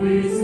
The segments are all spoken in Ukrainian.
always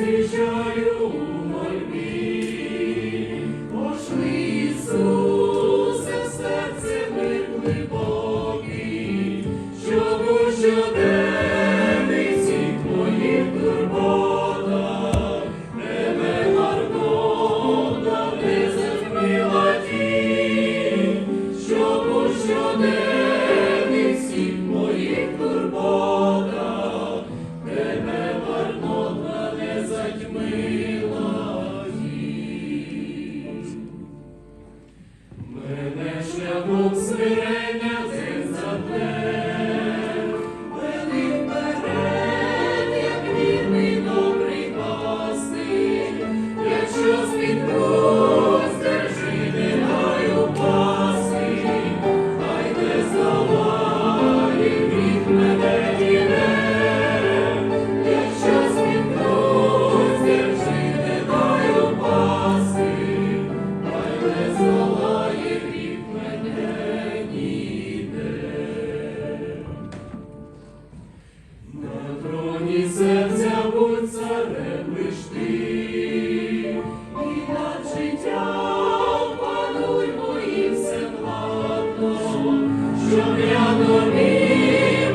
Тобі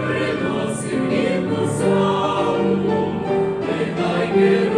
приносив рідну славу, нехай мир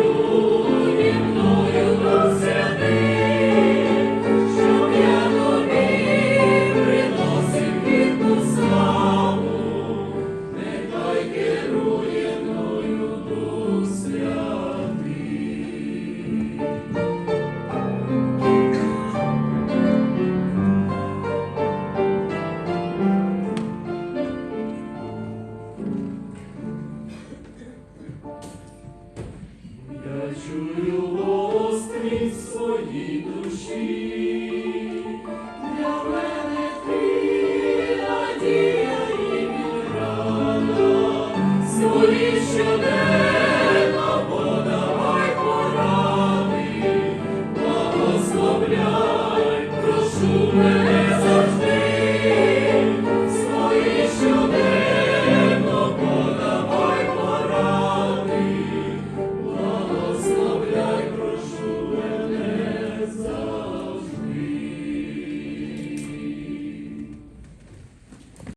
чую голос твій своїй душі. Для мене ти надія і рада, свої щоденно подавай поради, благословляй, прошу мене.